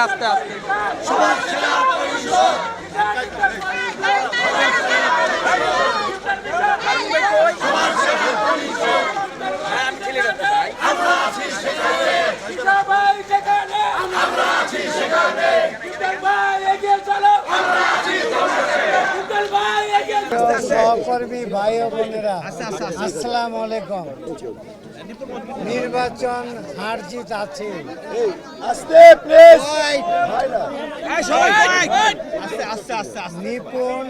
আস্তে আস্তে ভাই যেখানে আমরা আছি সেখানে ভাই এগিয়ে চলো আমরা আছি ভাই এগিয়ে চলো সহকর্মী ভাই ও বোনেরা আসসালাম আলাইকুম নির্বাচন হার জিত আছে। নিপুণ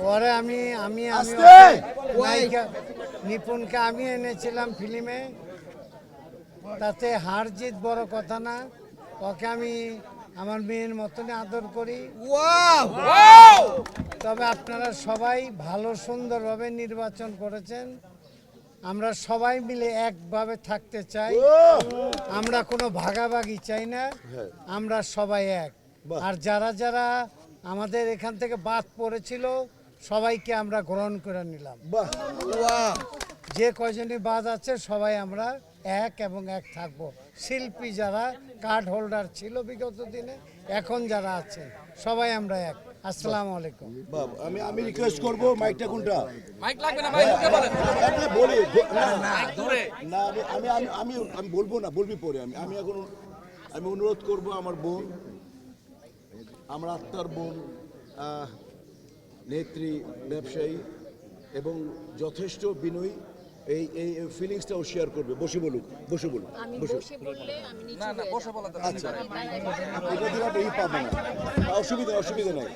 পরে আমি আমি নিপুণকে আমি এনেছিলাম ফিল্মে। তাতে হার জিত বড় কথা না ওকে আমি আমার মেয়ের মতনই আদর করি। তবে আপনারা সবাই ভালো সুন্দরভাবে নির্বাচন করেছেন। আমরা সবাই মিলে একভাবে থাকতে চাই। আমরা কোনো ভাগাভাগি চাই না। আমরা সবাই এক। আর যারা যারা আমাদের এখান থেকে বাদ পড়েছিল সবাইকে আমরা গ্রহণ করে নিলাম। যে কয়জনই বাদ আছে সবাই আমরা এক এবং এক থাকব। শিল্পী যারা কার্ড হোল্ডার ছিল বিগত দিনে এখন যারা আছে সবাই আমরা এক। আসসালামু আলাইকুম। বাবা, আমি আমি রিকোয়েস্ট করব মাইকটা কোনটা? মাইক লাগবে না ভাই মুখে বলেন। একটা বলি না, না, দূরে। না আমি আমি আমি আমি আমি বলব না বলবি পরে আমি। আমি এখন আমি অনুরোধ করব আমার বোন আমার আত্মার বোন নেত্রী ব্যবসায়ী এবং যথেষ্ট বিনয়ী এই এই ফিলিংসটাও শেয়ার করবে। বসে বলুক বসে বলুক বসে বসে বললে আমি নিচু না না বসে বলা আচ্ছা। এটা দিলে আপনি ই পাবো না। অসুবিধা অসুবিধা নাই।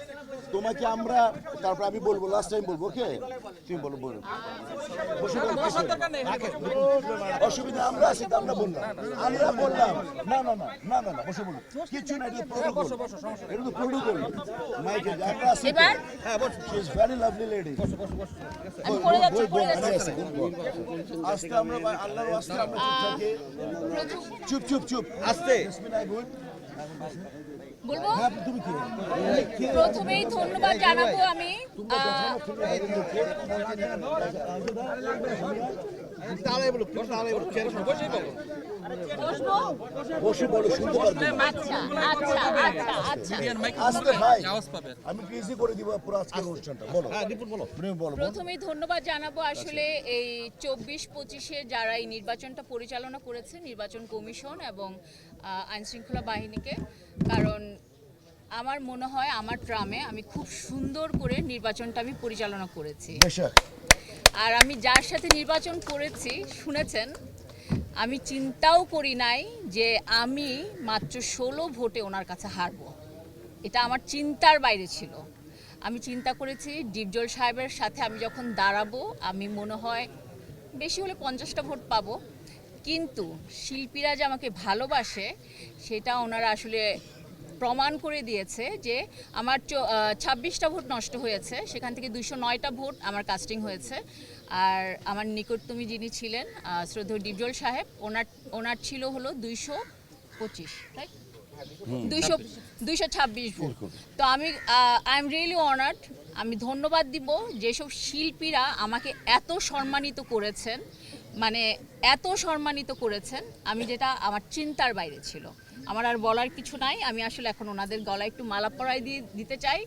তোমাকে আমরা তারপর আমি বলব লাস্ট টাইম বলব ওকে তুমি বলো বলো। বসে বলো অসুবিধা আমরা আছি তো আমরা বললাম। আমরা বললাম না না না না না না বসে বলুন কিছু না এটা প্রোটোকল এটা তো প্রোটোকল মাইকে আমরা আছি হ্যাঁ boss. She is very lovely lady আমি পড়ে যাচ্ছি পড়ে যাচ্ছি। আজকে আমরা আল্লাহর আজকে আমরা চুপ থাকি চুপ চুপ চুপ। আস্তে। বিসমিল্লাহ বল বলব? হ্যাঁ তুমি কি প্রথমেই ধন্যবাদ জানাব আমি আচ্ছা আচ্ছা আচ্ছা আচ্ছা। হ্যাঁ। দীপুর বলো। তুমি বলো বলো। প্রথমেই ধন্যবাদ জানাব আসলে এই চব্বিশ পঁচিশে যারা এই নির্বাচনটা পরিচালনা করেছে নির্বাচন কমিশন এবং আইন শৃঙ্খলা বাহিনীকে কারণ আমার মনে হয় আমার ট্রামে আমি খুব সুন্দর করে নির্বাচনটা আমি পরিচালনা করেছি। আর আমি যার সাথে নির্বাচন করেছি শুনেছেন আমি চিন্তাও করি নাই যে আমি মাত্র ষোলো ভোটে ওনার কাছে হারবো। এটা আমার চিন্তার বাইরে ছিল। আমি চিন্তা করেছি ডিপজল সাহেবের সাথে আমি যখন দাঁড়াবো আমি মনে হয় বেশি হলে পঞ্চাশটা ভোট পাবো। কিন্তু শিল্পীরা যে আমাকে ভালোবাসে সেটা ওনারা আসলে প্রমাণ করে দিয়েছে যে আমার ছাব্বিশটা ভোট নষ্ট হয়েছে সেখান থেকে দুইশো নয়টা ভোট আমার কাস্টিং হয়েছে। আর আমার নিকটতমী যিনি ছিলেন শ্রদ্ধেয় ডিপজল সাহেব ওনার ওনার ছিল হলো দুইশো পঁচিশ তাই? দুইশো দুইশো ছাব্বিশ ভোট। তো আমি আই এম রিয়েলি অনার্ড আমি ধন্যবাদ দিব যেসব শিল্পীরা আমাকে এত সম্মানিত করেছেন মানে এত সম্মানিত করেছেন, আমি যেটা আমার চিন্তার বাইরে ছিল। আমার আর বলার কিছু নাই, আমি আসলে এখন ওনাদের গলায় একটু মালা পরাই দিয়ে দিতে চাই।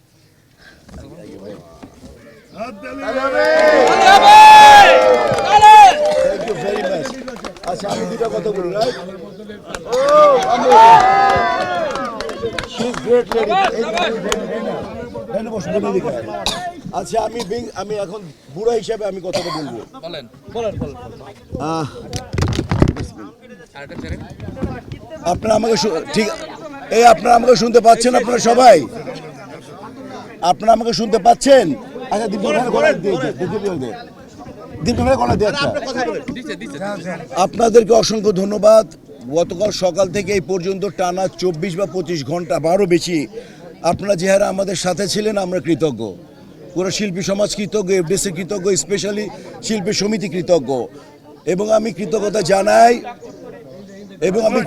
আচ্ছা আমি বিং- আমি এখন বুড়া হিসাবে আমি কথাটা বলব? বলেন। আহ, আরেকটা ছেড়ে। আপনারা আমাকে ঠিক এই আপনারা আমাকে শুনতে পাচ্ছেন আপনারা সবাই? আপনারা আমাকে শুনতে পাচ্ছেন? আচ্ছা আপনাদেরকে অসংখ্য ধন্যবাদ। গতকাল সকাল থেকে এই পর্যন্ত টানা চব্বিশ বা পঁচিশ ঘণ্টা বারো বেশি আপনারা যে হারে আমাদের সাথে ছিলেন আমরা কৃতজ্ঞ। পুরো শিল্পী সমাজ কৃতজ্ঞ এফডিসি কৃতজ্ঞ স্পেশালি শিল্পী সমিতি কৃতজ্ঞ। এবং আমি কৃতজ্ঞতা জানাই, এবং আমি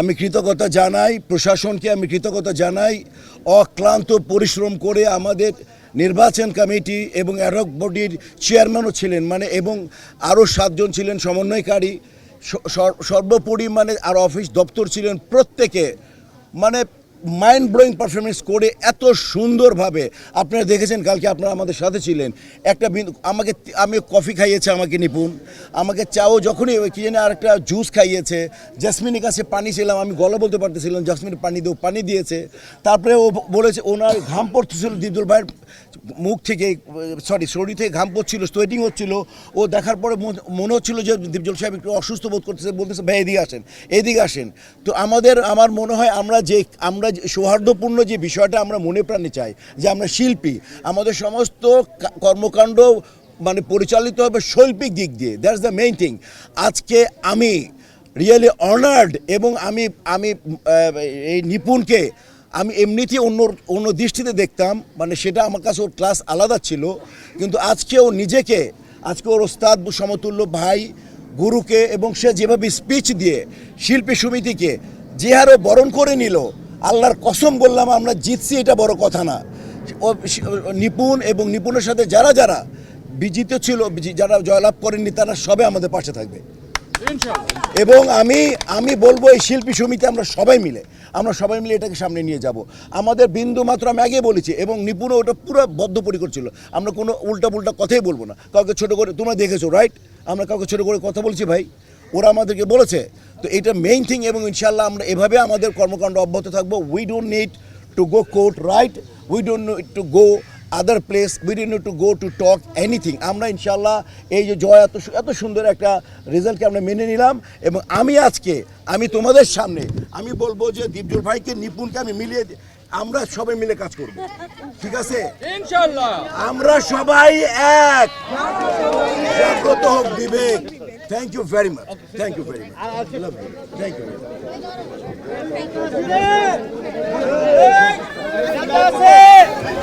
আমি কৃতজ্ঞতা জানাই, প্রশাসনকে আমি কৃতজ্ঞতা জানাই, অক্লান্ত পরিশ্রম করে আমাদের নির্বাচন কমিটি এবং অ্যাডক বডির চেয়ারম্যানও ছিলেন মানে এবং আরও সাতজন ছিলেন সমন্বয়কারী। সর্বোপরি মানে আর অফিস দপ্তর ছিলেন প্রত্যেকে। মানে মাইন্ড ব্লোয়িং পারফরমেন্স করে এত সুন্দরভাবে আপনারা দেখেছেন, কালকে আপনারা আমাদের সাথে ছিলেন। একটা আমাকে, আমি কফি খাইয়েছে আমাকে নিপুণ। আমাকে চাও যখনই কি জানি আর একটা জুস খাইয়েছে। জাসমিনের কাছে পানি ছিলাম, আমি গলা বলতে পারতেছিলাম জাসমিন পানি দেও, পানি দিয়েছে। তারপরে ও বলেছে, ওনার ঘাম পড়তেছিল দীপদুল ভাইয়ের মুখ থেকে সরি শরীর থেকে ঘাম পড়ছিল সোয়েটিং হচ্ছিল। ও দেখার পরে মন- হচ্ছিল যে দীপজল সাহেব একটু অসুস্থ বোধ করতেছে, বলতেছে, ভাই এদিকে আসেন এদিকে আসেন। তো আমাদের, আমার মনে হয় আমরা যে, আমরা সৌহার্দ্যপূর্ণ যে বিষয়টা আমরা মনে প্রাণে চাই, যে আমরা শিল্পী, আমাদের সমস্ত কর্মকাণ্ড মানে পরিচালিত হবে শৈল্পিক দিক দিয়ে দ্যাটস দ্য মেইন থিং আজকে আমি রিয়েলি অনার্ড এবং আমি আমি এই নিপুণকে আমি এমনিতেই অন্য অন্য দৃষ্টিতে দেখতাম মানে সেটা আমার কাছে ওর ক্লাস আলাদা ছিল, কিন্তু আজকে ও নিজেকে, আজকে ওর ওস্তাদ সমতুল্য ভাই, গুরুকে এবং সে যেভাবে স্পিচ দিয়ে শিল্পী সমিতিকে যে হারে বরণ করে নিল আল্লাহর কসম বললাম আমরা জিতছি এটা বড় কথা না। নিপুণ এবং নিপুণের সাথে যারা যারা বিজিত ছিল যারা জয়লাভ করেননি তারা সবে আমাদের পাশে থাকবে। এবং আমি আমি বলব এই শিল্পী সমিতি আমরা সবাই মিলে আমরা সবাই মিলে এটাকে সামনে নিয়ে যাব। আমাদের বিন্দু মাত্র আমি আগে বলেছি এবং নিপুণও ওটা পুরো বদ্ধপরিকর ছিল। আমরা কোনো উল্টা পুল্টা কথাই বলব না। কাউকে ছোট করে তোমরা দেখেছ রাইট আমরা কাউকে ছোট করে কথা বলছি ভাই? ওরা আমাদেরকে বলেছে। তো এটা মেইন থিং এবং ইনশাল্লাহ আমরা এভাবে আমাদের কর্মকাণ্ড অব্যাহত থাকব। We don't need to go court right we don't need to go other place we did to go to talk anything আমরা ইনশাল্লাহ এই যে জয় এত এত সুন্দর একটা রেজাল্টকে আমরা মেনে নিলাম এবং আমি আজকে আমি তোমাদের সামনে আমি বলব যে দীপজল ভাইকে নিপুণকে আমি মিলিয়ে আমরা সবাই মিলে কাজ করব। ঠিক আছে? ইনশাআল্লাহ। আমরা সবাই এক। জাগ্রত হোক বিবেক। Thank you very much. Thank you very much. Love you. Thank you. Thank you.